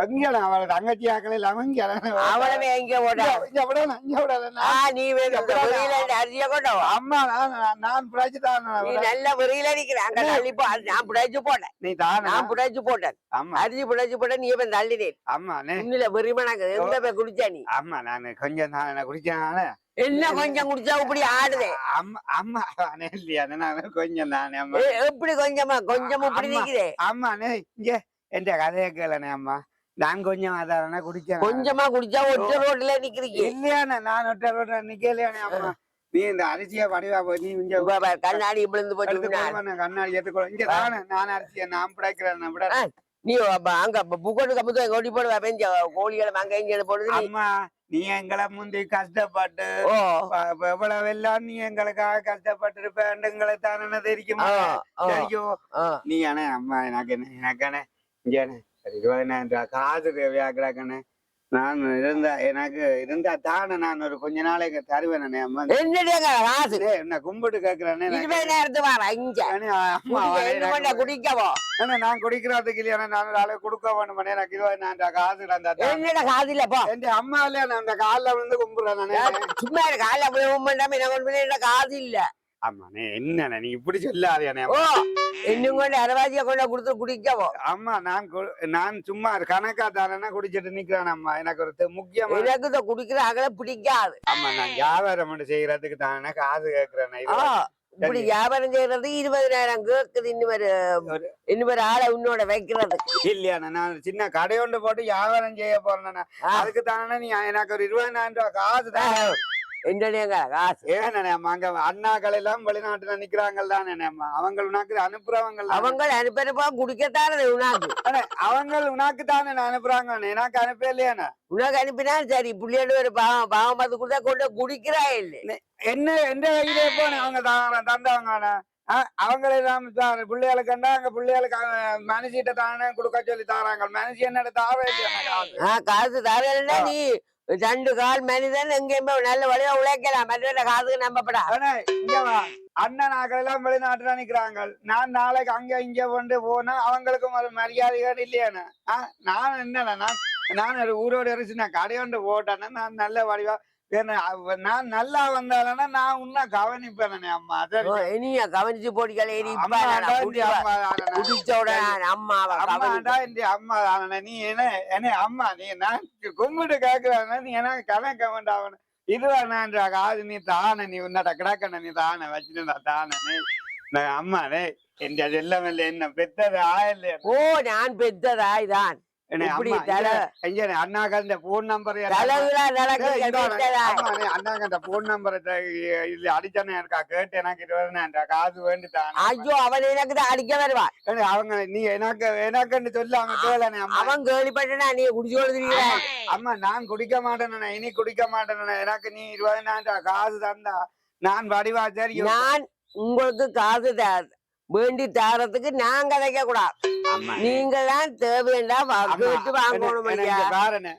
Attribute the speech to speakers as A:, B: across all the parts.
A: எங்கடா அவளை தங்கச்சி ஆக்கள் இல்லாம இங்க
B: அவளவே எங்க போட்டா
A: இங்க இங்க
B: ஆ நீ அரிசிய கொண்டு.
A: அம்மா நான் நான் நான் பிடிச்சுதான்
B: நீ நல்ல வெறியில நிக்கிற. அங்க தள்ளி போ. அது நான் புடைச்சு போட்டேன்.
A: நீ தானே
B: நான் புடைச்சு போட்டேன்.
A: ஆமா
B: அரிசி புடைச்சு போட்டேன். நீ இவன் தள்ளினேன்?
A: ஆமா நே
B: உன்னில வெறிமணக்கு எங்க போய் குடிச்சா நீ?
A: ஆமா நான் கொஞ்சம் நான் குடிச்சேன்
B: என்ன கொஞ்சம் குடிச்சா இப்படி ஆடுதே?
A: அம்மா இல்லையா நான் கொஞ்சம் தானே
B: ஏ, எப்படி கொஞ்சமா? கொஞ்சம் இப்படி
A: அம்மா.
B: நிக்குதே
A: அம்மா நே இங்க. என் கதையை கேளனே அம்மா. நான் கொஞ்சம் அதான குடிச்சேன்
B: கொஞ்சமா குடிச்சா ஒற்ற ரோட்ல நிக்கிறீங்க.
A: இல்லையானே நான் ஒட்ட ரோட்ட நிக்கலையானே அம்மா. நீ இந்த அரிசியா வடிவா போய் நீ இங்க
B: கண்ணாடி விழுந்து போச்சு
A: நான் கண்ணாடி ஏத்துக்கோ இங்க தானே நான் அரிசியை நான் பிடிக்கிறேன் விட
B: ஆ. நீ அங்க புக்கோட்டு கம்பத்து கொடி போடுவா பெஞ்ச கோழிகளை அங்க இங்க போடுது
A: அம்மா நீ எங்களை முந்தி கஷ்டப்பட்டு இவ்வளவு எல்லாம் நீ எங்களுக்காக கஷ்டப்பட்டு இருப்பேன்ங்களை தானே தெரியுமா தெரியும். நீ அண்ணே அம்மா எனக்கு எனக்கு அண்ணே இங்க ரூபா காசு தேவையாக்குறாக்கண்ணே நான் இருந்தா எனக்கு இருந்தா தானே நான் ஒரு கொஞ்ச நாளைக்கு தருவேன்
B: காசு?
A: என்ன கும்பிட்டு கேக்குறேனே?
B: குடிக்கவோ?
A: நான் குடிக்கிறதுக்கு இல்லையா நான் ஒரு ஆளு கொடுக்க வேணும் எனக்கு இருபதாயிரம் ரூபா காசு.
B: என்னடா காசு இல்ல போ.
A: என் அம்மா இல்லையா நான் அந்த காலில் விழுந்து கும்பிடுறேன்
B: சும்மா காலைல போய் என்ன காசு இல்ல.
A: ஆமாண்ணே என்னண்ணே நீ இப்படி சொல்லாதே
B: இன்னும் கொண்டு அரவாசிய கொண்டு கொடுத்து குடிக்கவோ?
A: அம்மா நான் நான் சும்மா கணக்கா தானே குடிச்சிட்டு நிக்கிறேன் அம்மா எனக்கு ஒரு முக்கியமான
B: எனக்கு இந்த குடிக்கிற அகல பிடிக்காது.
A: ஆமா நான் வியாபாரம் செய்யறதுக்கு தானே காசு கேக்குறேன்
B: ஆ, இப்படி வியாபாரம் செய்யறது இருபதாயிரம் கேக்குது இன்னும் ஒரு ஆளை உன்னோட வைக்கிறது.
A: இல்லையா நான் சின்ன கடையொண்டு போட்டு வியாபாரம் செய்ய போறேன்
B: ஆ.
A: அதுக்கு தானே நீ எனக்கு ஒரு இருபதாயிரம் ரூபாய் காசு தான். அண்ணாக்கள் எல்லாம் வெளிநாட்டுல நிக்கிறாங்க தானே அம்மா. அவங்க உனக்கு அனுப்புறவங்க
B: அவங்க அனுப்பினப்பா குடிக்கத்தானே உனக்கு.
A: அவங்க உனக்கு தானே அனுப்புறாங்க எனக்கு அனுப்ப இல்லையாண்ணே
B: உனக்கு அனுப்பினா சரி புள்ளியோட ஒரு பாவம் பாவம் பார்த்து கொடுத்தா கொண்டு குடிக்கிறா இல்லை.
A: என்ன எந்த கையிலே போன அவங்க தாங்க தந்தவங்க அவங்களெல்லாம் பிள்ளைகளுக்கு கண்டா அங்க பிள்ளைகளுக்கு மனுஷிட்ட தானே கொடுக்க சொல்லி தாராங்க. மனுஷி என்னோட
B: ஆ காசு தரலன்னா நீ ரெண்டு கால் மனிதன் எங்கேயுமே நல்ல வழியா உழைக்கலாம் மற்ற காதுக்கு நம்பப்படா
A: அண்ணன் ஆக்களெல்லாம் எல்லாம் வெளிநாட்டுல நிக்கிறாங்க நான் நாளைக்கு அங்க இங்க கொண்டு போனா அவங்களுக்கும் ஒரு மரியாதைகள் இல்லையானே நான் என்னண்ணா நான் நான் ஒரு ஊரோட அரிசி நான் கடையோண்டு போட்டேன்னா நான் நல்ல வடிவா நான் நல்லா வந்தாலன்னா நான் உன்ன கவனிப்பேன் அம்மா.
B: இனியா கவனிச்சு போட்டிக்கல
A: அம்மா தானே. அம்மாடா இந்த அம்மா தானே நீ என்ன என்ன அம்மா நீ நான் கும்பிட்டு கேக்குறாங்க நீ என்ன கணக்க வேண்டாம் இருவானான்ற காது நீ தானே நீ உன்னட கிடக்கண நீ தானே வச்சுட்டு தானே நான் அம்மா நே என் செல்லமில்ல என்ன பெத்தது ஆயில்ல
B: ஓ நான் பெத்ததாய்தான்
A: என்ன
B: இப்படி
A: அம்மா
B: தலை
A: இங்க அண்ணாக்கு அந்த போன் நம்பர்
B: தலைவிழா நடக்குது பெத்ததாய்
A: அம்மா அண்ணாக்கு அந்த போன் நம்பர் இதுல அடிச்சானே இருக்கா கேட்டு எனக்கு இருபது காசு வேண்டி தானே
B: ஐயோ அவன் எனக்கு தான் அடிக்க
A: ஏன்னா, அவங்க நீ எனக்கு எனக்குன்னு சொல்லி அவங்க கேளனே அம்மா.
B: அவன் கேள்விப்பட்டனா நீ குடிச்சு கொடுத்துருக்கிற
A: அம்மா நான் குடிக்க மாட்டேன் இனி குடிக்க மாட்டேன் எனக்கு நீ இருபதாயிரம் காசு தந்தா. நான் வடிவா சரி
B: நான் உங்களுக்கு காசு வேண்டி தரத்துக்கு நான் கதைக்க கூடாது. நீங்க தான் தேவையா
A: அம்மா,
B: கேட்டு வாங்கணும்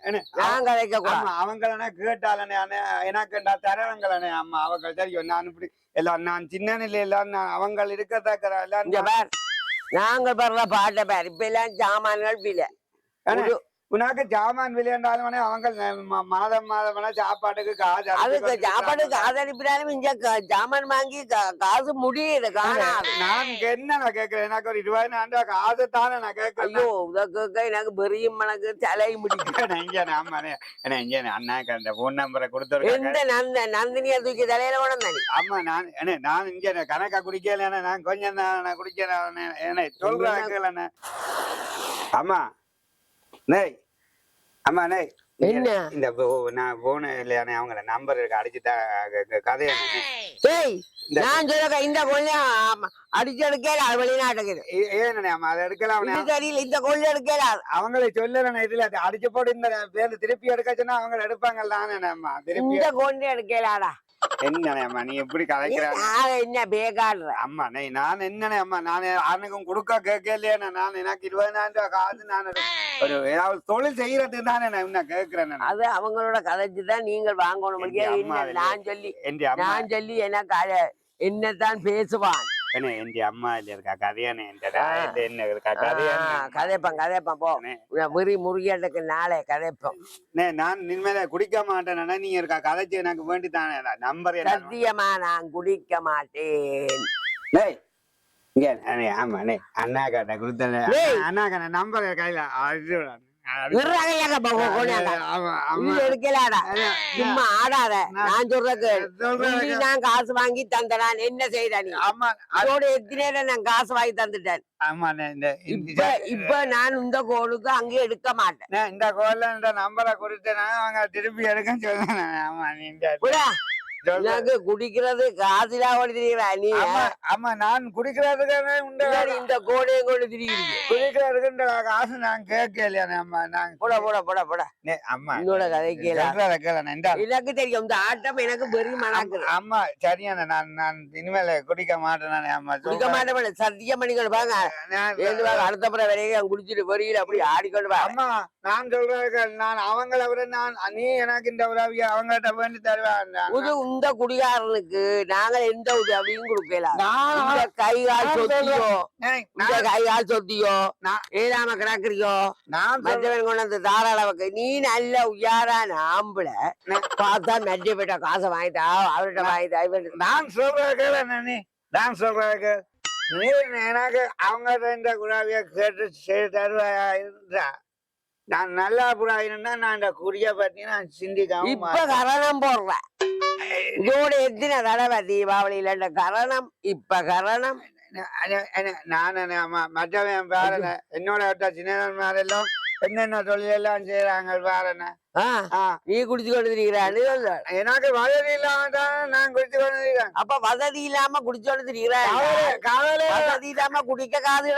A: என்ன,
B: நான் கதைக்க கூடாது.
A: அவங்களே கேட்டாலனே எனக்குண்டா தரவங்களே அம்மா அவங்க தெரியும். நான் இப்படி எல்லாம் நான் சின்ன நிலையில நான் அவங்க இருக்கத்தக்க எல்லாம்
B: நாங்க பாடுற பாட்டை பார். இப்ப எல்லாம் சாமான்கள் ஒரு-
A: உனக்கு ஜாமான் விளையாண்டாலும் அவங்க மாதம் மாதம் சாப்பாட்டுக்கு காசு அனுப்பி
B: சாப்பாடு. காசு அனுப்பினாலும் இங்க சாமான் வாங்கி காசு முடியுது
A: நான் என்ன நான் கேக்குறேன் எனக்கு ஒரு இருபதாயிரம் ரூபாய் காசு தானே நான் கேட்கறேன்.
B: ஐயோ இதற்கு எனக்கு பெரிய மனக்கு தலை முடிக்கும்
A: இங்க ஆமாண்ணே ஏன்னா இங்க அண்ணாக்கு அந்த போன் நம்பரை கொடுத்துருக்காங்க
B: எந்த நந்த நந்தினியா தூக்கி தலையில உடனே
A: ஆமா நான் என்ன நான் இங்க கணக்கா குடிக்கல நான் கொஞ்சம் தான் நான் குடிக்கிறேன் என்ன? சொல்றாங்க ஆமா. நேய் ஆமா நேய் இங்க
B: என்ன?
A: இந்த நான் போன இல்லையானே அவங்கள நம்பர் இருக்கு அடிச்சுட்டா கதையை
B: டேய் நான் சொல்ல இந்த கொள்ளையும் அடிச்சு எடுக்கல அது வெளிநாட்டுக்கு
A: ஏன்னு ஆமா அதை எடுக்கலாம்
B: தெரியல இந்த கொள்ளை எடுக்கல.
A: அவங்களை சொல்லல இதுல அடிச்சு போட்டு இந்த பேருந்து திருப்பி எடுக்க சொன்னா அவங்க எடுப்பாங்க தானே அம்மா திருப்பி
B: இந்த கொண்டு எடுக்கலாடா.
A: என்னண்ணே அம்மா நீ எப்படி
B: நான் என்ன பேகாடுற?
A: அம்மா நே நான் என்னண்ணே அம்மா நான் யாருக்கும் கொடுக்க கேட்கலையே நான் எனக்கு இருபதாயிரம் ரூபாய் காசு நான் ஒரு- ஏதாவது தொழில் தானே நான் என்ன கேட்கிறேன்
B: அது அவங்களோட கதைச்சு தான் நீங்கள் வாங்கணும். நான் சொல்லி நான் சொல்லி எனக்கு என்னத்தான் பேசுவான்.
A: என்ன என் அம்மா இல்ல இருக்கா கதையானே என் என்ன இருக்கா?
B: கதைப்பம் கதைப்பம் போ. விரி முருகனுக்கு நாளே கதைப்பம்.
A: நான் இனிமேல குடிக்க மாட்டேன்னா நீங்க இருக்கா? கதைச்சு எனக்கு வேண்டி தானே. நம்பர்
B: சத்தியமா நான் குடிக்க மாட்டேன்.
A: இங்க அண்ணே, ஆமா அண்ணே அண்ணா கிட்ட கொடுத்தேன். அண்ணா கிட்ட நம்பர் கையில அது,
B: சும்மா ஆடாத. நான் நீ நான் காசு வாங்கி தந்த நான் என்ன செய்யற நீ? அதோட எத்தனை நான் காசு வாங்கி தந்துட்டேன்? இப்ப நான் இந்த கோளுக்கு அங்கே எடுக்க மாட்டேன்.
A: இந்த கோல்ல இந்த நம்பரை அவங்க திருப்பி எடுக்க சொல்லுங்க ஆமா
B: எனக்கு குடிக்கிறது காசுலா ஓடி திரிகிறா நீ.
A: ஆமா ஆமா நான் குடிக்கிறதுக்கான உண்டு
B: இந்த கோடையும் கொண்டு திரிகிறீங்க
A: குடிக்கிறதுக்குன்ற காசு நான் கேட்கலையா அம்மா நான்
B: போட போட போட போட.
A: அம்மா.
B: என்னோட கதை கேளா.
A: சொல்றத கேளண்ணே, இந்தா.
B: எனக்கு தெரியும் இந்த ஆட்டம் எனக்கு பெரிய
A: அம்மா சரியான நான் நான் இனிமேல குடிக்க மாட்டேன் நானே அம்மா
B: குடிக்க. மாட்டேன் சத்தியம் பண்ணிக்கொண்டு பாங்க அடுத்த முறை வரைக்கும் குடிச்சிட்டு வெளியில அப்படி ஆடிக்கொண்டு
A: அம்மா நான் சொல்றேன் நான் அவங்கள விட நான் நீ எனக்கு இந்த உதவியை அவங்ககிட்ட வேண்டி தருவேன்
B: இந்த குடிகாரனுக்கு நாங்க எந்த உதவியும் கொடுக்கல.
A: நான்
B: இந்த கை கால்
A: நான்
B: சொத்தியோ
A: ஏய்,
B: இந்த
A: நான்
B: கை கால் சொத்தியோ
A: நான்
B: ஏதாம கிடக்குறியோ
A: நான்
B: மற்றவன் கொண்டு வந்து தாராளவுக்கு. நீ நல்ல உயாரான ஆம்பளை பார்த்தா மெட்டி போயிட்ட காசை வாங்கிட்டா அவர்கிட்ட வாங்கிட்டா
A: நான் சொல்றத கேள நீ நான் சொல்றத கேள். நீ எனக்கு அவங்க இந்த குழாவிய கேட்டு செய்து தருவாயா இருந்தா நான் நல்லா புறாயினா நான் இந்த குடிய பத்தி நான் சிந்திக்காம
B: இப்ப கரணம் போடுற இதோட எத்தனை தடவை தீபாவளியில கரணம் இப்ப கரணம்
A: நான் மற்றவன் பாருங்க என்னோட விட்ட சின்னவன்மாரெல்லாம் என்னென்ன தொழில் எல்லாம் செய்யறாங்க பாருங்க
B: நீ குடிச்சு கொண்டு.
A: எனக்கு வசதி இல்லாம தான் நான் குடிச்சு கொண்டிருக்கேன்
B: அப்ப வசதி இல்லாம குடிச்சு கொண்டு
A: காவலே
B: வசதி இல்லாம குடிக்க காது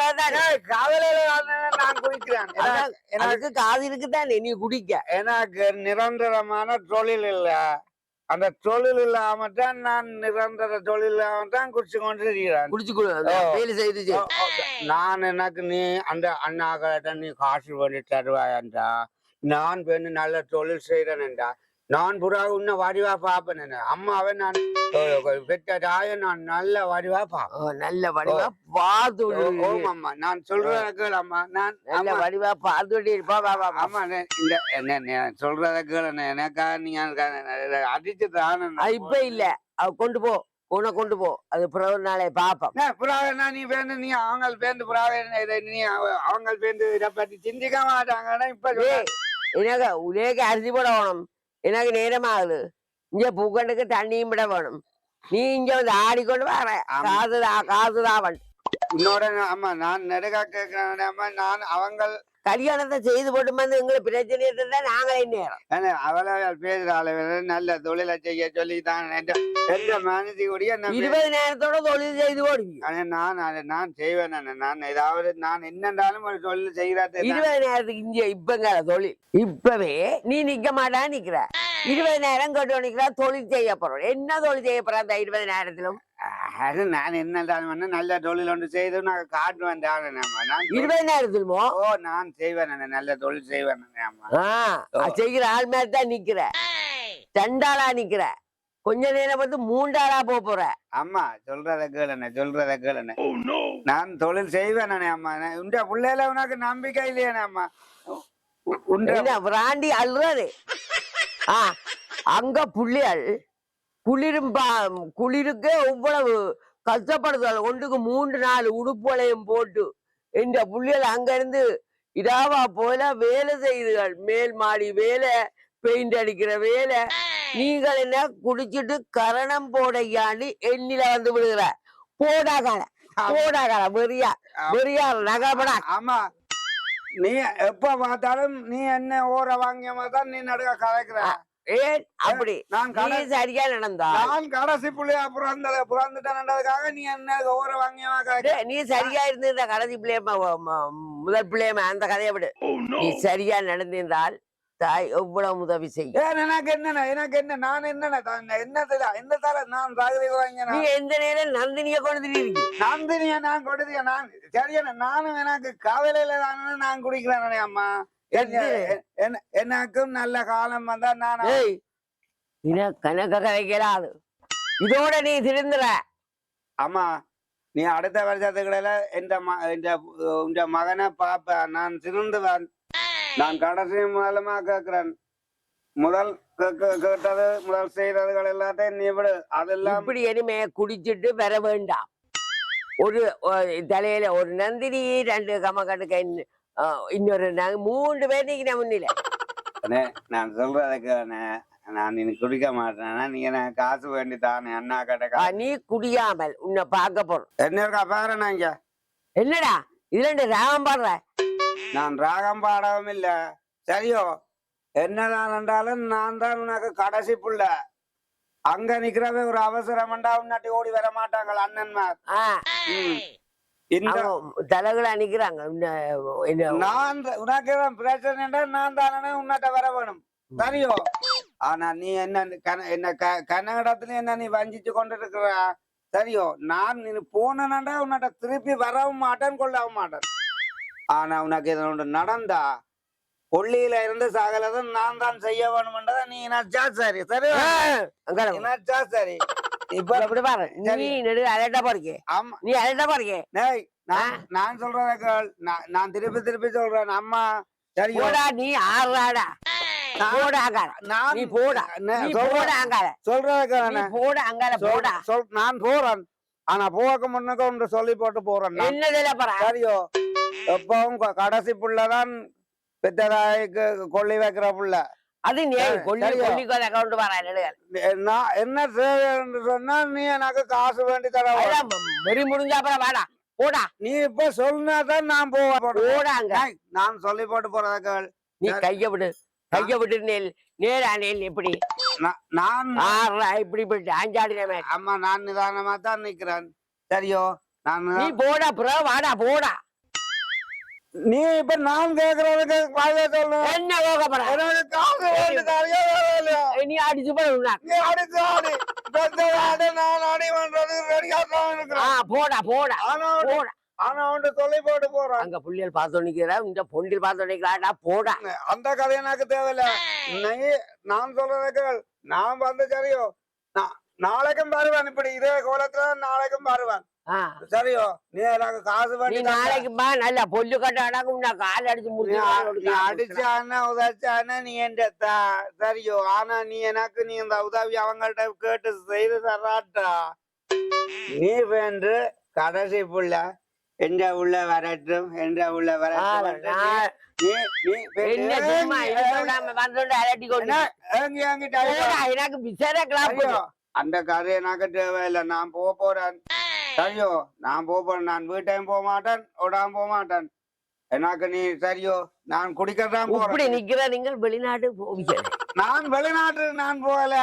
A: காவலையில நான் குடிக்கிறேன் எனக்கு-
B: காது இருக்குதானே நீ குடிக்க
A: எனக்கு நிரந்தரமான தொழில் இல்ல அந்த தொழில் இல்லாம தான் நான் நிரந்தர தொழில் இல்லாம தான் குடிச்சு கொண்டிருக்கிறேன்.
B: குடிச்சு செய்து செய்.
A: நான் எனக்கு நீ அந்த அண்ணாக்கிட்ட நீ காசு பண்ணி தருவாயன்றா நான் பெண்ணு நல்ல தொழில் செய்யறேன்டா நான் புறா உன்ன வடிவா பாப்பேன் அம்மாவை நான் பெற்ற தாயை நான் நல்ல வடிவா பாப்பேன்.
B: நல்ல வடிவா பார்த்து.
A: ஓம் அம்மா நான் சொல்றத கேளு அம்மா. நான்
B: நல்ல
A: அம்மா,
B: வடிவா பார்த்து விடு. பா, பா, பா, பா.
A: ஆமா நே- இந்த என்ன சொல்றத கேளு. எனக்கு அடிச்சு தானே
B: இப்ப இல்ல. அவ கொண்டு போ. உன்னை கொண்டு போ. அது பிறகு நாளை பாப்போம்.
A: புறாவை நீ பேருந்து நீ அவங்க பேருந்து புறாவை நீ அவ- அவங்க பேருந்து இதை பத்தி சிந்திக்க மாட்டாங்கன்னா இப்ப
B: எனக்கு உனக்கு அரிசி போட வேணும். எனக்கு நேரம் ஆகுது இங்க பூக்கண்டுக்கு தண்ணியும் விட வேணும். நீ இங்க வந்து ஆடிக்கொண்டு வர
A: ஆமா.
B: காசுதா காசுதா வந்து
A: உன்னோட நான் ஆமா நான் நெடுகா கேட்கிறேன் நான் அவங்க
B: கல்யாணத்தை செய்து போட்டு வந்து எங்களுக்கு பிரச்சனை இருந்தா நாங்களே நேரம்.
A: அவளை பேசுற அளவில் நல்ல தொழிலை செய்ய சொல்லி தான் எந்த மனதி கூடிய
B: இருபது நேரத்தோட தொழில் செய்து போடுவீங்க
A: ஆனா நான் நான் செய்வேன் நானு. ஏதாவது நான் என்னண்டாலும் ஒரு தொழில் செய்யறது
B: இருபது நேரத்துக்கு இங்க இப்பங்க தொழில். இப்பவே நீ நிக்க மாட்டா நிக்கிற. இருபது நேரம் கேட்டு நிக்கிற தொழில் செய்ய போறோம். என்ன தொழில் செய்ய போற அந்த இருபது நேரத்திலும்?
A: அது நான் என்னண்டாலும் வந்து நல்ல தொழில் ஒன்று செய்து நான் காட்டுவேன் தானே நம்ம நான்
B: இருபது நேரத்திலுமோ
A: ஓ நான் செய்வேன் நானு. நல்ல தொழில் செய்வேன்
B: செய்கிற ஆள் மாதிரி தான் நிக்கிற ரெண்டாளா நிக்கிற கொஞ்ச நேரம் வந்து மூண்டாளா போக போற
A: அம்மா சொல்றத கேளுண்ணே சொல்றத கேளுண்ணே நான் தொழில் செய்வேன் நானே அம்மா உண்ட பிள்ளையில உனக்கு நம்பிக்கை இல்லையானே அம்மா உண்ட
B: என்ன பிராண்டி அல்றாரு ஆ அங்க புள்ளிகள் குளிரும் பா- குளிருக்கு எவ்வளவு கஷ்டப்படுதல் ஒன்றுக்கு மூன்று நாலு உடுப்புகளையும் போட்டு இந்த புள்ளிகள் அங்க இருந்து இதாவா போல வேலை செய்துகள். மேல் மாடி வேலை பெயிண்ட் அடிக்கிற வேலை. நீங்கள் என்ன குடிச்சிட்டு கரணம் போடையாண்டு எண்ணில வந்து விடுகிற. போடாகால போடாகால வெறியா வெறியா நகபடா.
A: ஆமா. நீ எப்ப பார்த்தாலும் நீ என்ன ஓர வாங்கிய மாதிரி தான் நீ நடுக கலைக்கிற.
B: ஏன்? அப்படி.
A: நான்
B: சரியா நடந்தா
A: நான் கடைசி புள்ளையா பிறந்தத பிறந்துட்டேன்றதுக்காக நீ என்ன கலைக்கிற
B: டேய், நீ சரியா இருந்திருந்த கடைசி பிள்ளையம்மா முதல் பிள்ளையம்மா அந்த கதையை விடு. நீ சரியா நடந்திருந்தால் தாய் எவ்வளவு உதவி செய்யும்.
A: எனக்கு என்ன எனக்கு என்ன நான் என்ன என்னதுல என்ன தர நான் தகுதி வாங்கின
B: நீ எந்த நேரம் நந்தினிய கொண்டு திரியிருக்கு
A: நந்தினிய நான் கொடுத்திய நான் சரியான நானும் எனக்கு கவலையில தானே நான் குடிக்கிறேன் அம்மா. எனக்கும் நல்ல காலம் வந்தா நான்
B: கணக்க கதைக்கலாது இதோட நீ திருந்துற.
A: அம்மா நீ அடுத்த வருஷத்துக்குள்ள எந்த உந்த மகனை பாப்ப. நான் சிறந்துவன் நான் கடைசி முதலமா கேக்குறேன். முதல் கேட்டது முதல் செய்ததுகள் எல்லாத்தையும் நீ விடு. அதெல்லாம்
B: இப்படி இனிமே குடிச்சிட்டு வர வேண்டாம். ஒரு தலையில ஒரு நந்தினி ரெண்டு கமக்கட்டுக்க இன்னொரு ந- மூன்று பேர் நிக்கிறேன் முன்னில.
A: நான் சொல்றதுக்கு நான் இனி குடிக்க மாட்டேன் நீங்க எனக்கு காசு வேண்டி தானே அண்ணா
B: ஆ,
A: கிட்ட
B: நீ குடியாமல் உன்னை பார்க்க போறோம்.
A: என்ன இருக்கா? பாரு இங்க.
B: என்னடா? இதுல ராகம் பாடுற?
A: நான் ராகம் பாடவும் இல்ல. சரியோ என்னதான் என்றாலும் நான் தான் உனக்கு கடைசி புள்ள. அங்க நிக்கிறவே ஒரு அவசரம் உன்னாட்டி ஓடி வர மாட்டாங்க அண்ணன்மார்?
B: தலைகளை என்ன
A: நான் உனக்கு பிரச்சனைடா நான் தானே உன்னாட்ட வர வேணும். சரியோ ஆனா நீ என்ன என்ன கன்னடத்துல என்ன நீ வஞ்சிச்சு கொண்டு இருக்கிற சரியோ நான் நீ போனேன்டா உன்னாட்ட திருப்பி வரவும் மாட்டேன் கொள்ளவும் மாட்டேன். ஆனா உனக்கு இது ஒன்று நடந்தா? கொள்ளியில இருந்து சகலதும் நான் தான் செய்ய வேணும்ன்றத நீ சரி
B: வா.
A: நினைச்சா சரி. இப்ப
B: இப்படி பாரு. நீ நெடு போறீங்க
A: ஆமா.
B: நீ போறீங்க
A: டேய், நான் சொல்றத கேள். நான் திருப்பி திருப்பி சொல்றேன். அம்மா
B: போடா நீ ஆறாடா. போடா அங்கால
A: நான்
B: நீ போடா.
A: சொல்றேன்.
B: போடா அங்கால. போடா போடா.
A: சொல் நான் போறேன். ஆனா போக முன்னுக்கு ஒன்று சொல்லி போட்டு போறேன்.
B: என்னதுல
A: சரியோ எப்பவும் கடைசி புள்ளதான் பெத்ததாய்க்கு கொள்ளி வைக்கிற புள்ள.
B: அது நீ நெடுகள்
A: நான் என்ன செய்யன்னு சொன்னா நீ எனக்கு காசு வேண்டி தர
B: வெறி முடிஞ்சா அப்புறம் வாடா போடா
A: நீ இப்ப சொன்னாதான் நான் போவேன்
B: போடா அங்க
A: டேய், நான் சொல்லி போட்டு போறத கேள்.
B: நீ. கைய விடு கைய விட்டு நெல் நேரா நெல் இப்படி
A: நான்-
B: இப்படி அஞ்சாடின மாதிரி
A: அம்மா நான் நிதானமா தான் நிக்கிறேன் சரியோ நான்
B: நீ போடா அப்புறம் வாடா போடா
A: நீ இப்ப நான் கேக்குறதுக்கு
B: என்ன போகப்படா
A: எனக்கு காசு வேண்டி தரையோ இல்லையோ
B: நீ அடிச்சு
A: நீ அடிச்சு ஆடி. பெத்த ஆடு நான் அடி பண்றது ரெடியா தான்
B: ஆ
A: இருக்கிறேன்
B: போடா போடா
A: ஆனா அவன்
B: போடா.
A: ஆனா அவன் சொல்லி போட்டு போறான்.
B: அங்க புள்ளியல் பார்த்து நிக்கிற இந்த பொண்டில் பார்த்து நிக்கிறாடா போடா.
A: அந்த கதை எனக்கு தேவையில்ல. நீ நான் சொல்றதுக்கு நான் வந்து சரியோ நாளைக்கும் வருவேன் இப்படி இதே கோலத்துல நாளைக்கும் வருவேன்.
B: ஆ.
A: சரியோ நீ எனக்கு காசு
B: நீ
A: வேண்டி தந்தா-
B: நாளைக்கு பா நல்ல பொல்லு கட்ட அடக்கும் நான் கால் அடிச்சு முடிச்சு
A: அடிச்சானா உதாச்சானா நீ என் தா- சரியோ ஆனா நீ எனக்கு நீ இந்த உதவி அவங்கள்ட்ட கேட்டு செய்து தராட்டா. நீ வேண்டு கடைசி புள்ள என்ற உள்ள வரட்டும் என்ற உள்ள வரட்டும். என்று
B: எனக்கு விசார கிளாப்
A: அந்த கதை எனக்கு தேவையில்லை. நான் போக போறேன். சரியோ நான் போறேன் நான் வீட்டையும் போக மாட்டேன் ஓடாம போக மாட்டேன். எனக்கு நீ சரியோ நான் குடிக்கத்தான்
B: இப்படி நிக்கிற நீங்கள் வெளிநாடு போவீங்க.
A: நான் வெளிநாட்டு நான் போகல.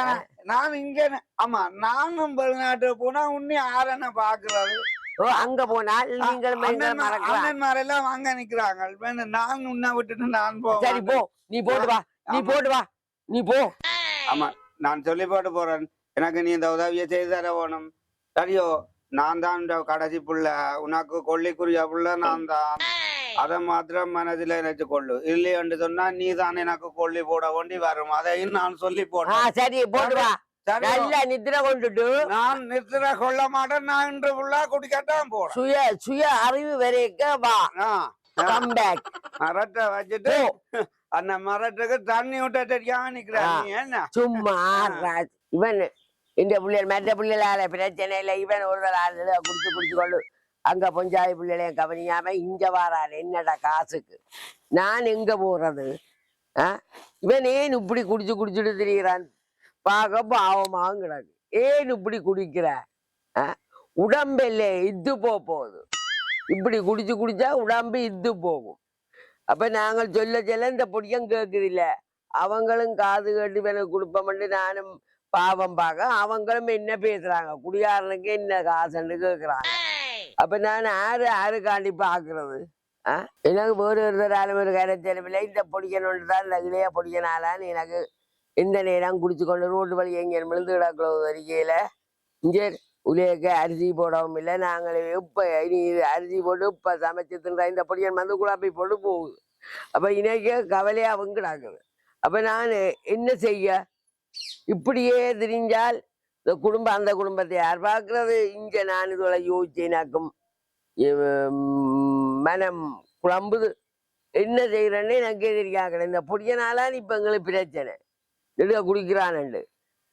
A: நான் இங்க ஆமா நானும் வெளிநாட்டு போனா உன்னி ஆரன பாக்குறது
B: ஓ அங்க போனால் நீங்கள்
A: அண்ணன்மாரெல்லாம் அங்க நிக்கிறாங்க நான் உன்னை விட்டுட்டு நான் போக
B: சரி போ. நீ போட்டு வா. நீ. போட்டு வா. நீ போ.
A: ஆமா நான் சொல்லி போட்டு போறேன். எனக்கு நீ இந்த உதவியை செய்து தர வேணும். சரியோ நான் தான் கடைசி புள்ள. உனக்கு கொல்லிக்குரிய புள்ள? நான் தான் அதை மாத்திரம் மனதில் நினைச்சு கொள்ளு இல்லை என்று சொன்னா நீ தான் எனக்கு கொல்லி போட வேண்டி வரும். அதையும் நான் சொல்லி
B: ஆ
A: போட்டேன்
B: சரி நல்லா நித்திர கொண்டுட்டு.
A: நான் நிறுத்திட கொள்ள மாட்டேன். நான் இன்று ஃபுல்லா குடிக்கத்தான் போறேன்.
B: சுய சுய அறிவு வரைக்கும் வா. கம் பேக்
A: மரட்டை வச்சுட்டு அந்த மரட்டுக்கு தண்ணி விட்டு தெரியாம நிக்கிறேன்.
B: சும்மா. இவன் இந்த பிள்ளைகள் மற்ற பிள்ளைகளால பிரச்சனை இல்லை. இவன் ஒரு ஆளு குடிச்சு குடிச்சு கொண்டு அங்க பொஞ்சாதி பிள்ளைகளையும் கவனியாம இங்க வாரான் என்னடா காசுக்கு? நான் எங்க போறது? ஆ? இவன் ஏன் இப்படி குடிச்சு குடிச்சுட்டு திரிகிறான் பார்க்க பாவமாகவும் கிடக்கு. ஏன் இப்படி குடிக்கிற? ஆ? உடம்பில்ல இது போ போகுது. இப்படி குடிச்சு குடிச்சா உடம்பு இது போகும். அப்ப நாங்கள் சொல்ல சொல்ல இந்த பொடியும் கேக்குது அவங்களும் காது கேட்டு எனக்கு கொடுப்போம்னு நானும் பாவம் பார்க்க அவங்களும் என்ன பேசுறாங்க? குடியாரனுக்கு என்ன காசுன்னு கேக்குறாங்க. அப்ப நான் யாரு யாருக்காண்டி பாக்குறது? எனக்கு வேறு ஒருத்தராலும் ஒரு கரைச்சலும் இந்த பொடிக்கணும் தான் இந்த இளைய பொடிக்கனாலான்னு எனக்கு இந்த நேரம் குடிச்சு கொண்டு ரோட்டு வழி எங்கே விழுந்து கிடக்குற அறிக்கையில இங்கே உலக அரிசி போடவும் இல்லை. நாங்கள் இப்ப இனி அரிசி போட்டு இப்ப சமைச்சு தின்ற இந்த பொடியன் வந்து குழப்பி போட்டு போகுது. அப்ப இன்னைக்கு கவலையாகவும் கிடக்குது. அப்ப நான் என்ன செய்ய? இப்படியே திரிஞ்சால் இந்த குடும்பம் அந்த குடும்பத்தை யார் பார்க்கறது? இங்க நான் இதோட யோசிச்சேனாக்கும் மனம் குழம்புது. என்ன செய்யறேன்னு எனக்கே தெரியாக்கல இந்த பொடியனால இப்ப எங்களுக்கு பிரச்சனை. திடீர் குடிக்கிறானுண்டு.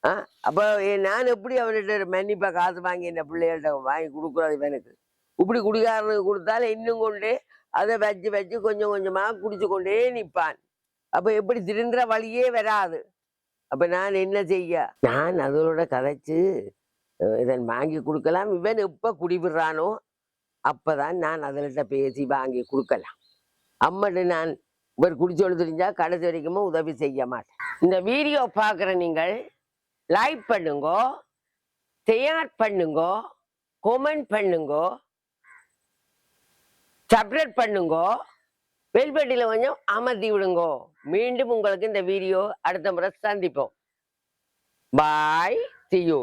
B: ஆ? அப்போ ஏ- நான் எப்படி அவர்கிட்ட மன்னிப்பாக காசு வாங்கி இந்த பிள்ளைகள்கிட்ட வாங்கி கொடுக்குறது எனக்கு இப்படி குடிக்காரனுக்கு கொடுத்தாலும் இன்னும் கொண்டு அதை வச்சு வச்சு கொஞ்சம் கொஞ்சமா குடிச்சு கொண்டே நிற்பான். அப்ப எப்படி திருந்துற வழியே வராது. அப்ப நான் என்ன செய்ய? நான் அதோட கதைச்சு இதன் வாங்கி கொடுக்கலாம். இவன் எப்ப குடிவிடுறானோ அப்பதான் நான் அதில்ட்ட பேசி வாங்கி கொடுக்கலாம். அம்மட்டு நான் இவர் குடிச்சோடு தெரிஞ்சா கடைசி வரைக்கும் உதவி செய்ய மாட்டேன். இந்த வீடியோ பார்க்குற நீங்கள் லைக் பண்ணுங்கோ ஷேர் பண்ணுங்க கொமெண்ட் பண்ணுங்க சப்ரேட் பண்ணுங்கோ பெல்பட்டியில் கொஞ்சம் அமர்த்தி விடுங்கோ. மீண்டும் உங்களுக்கு இந்த வீடியோ அடுத்த முறை சந்திப்போம். பாய் தியூ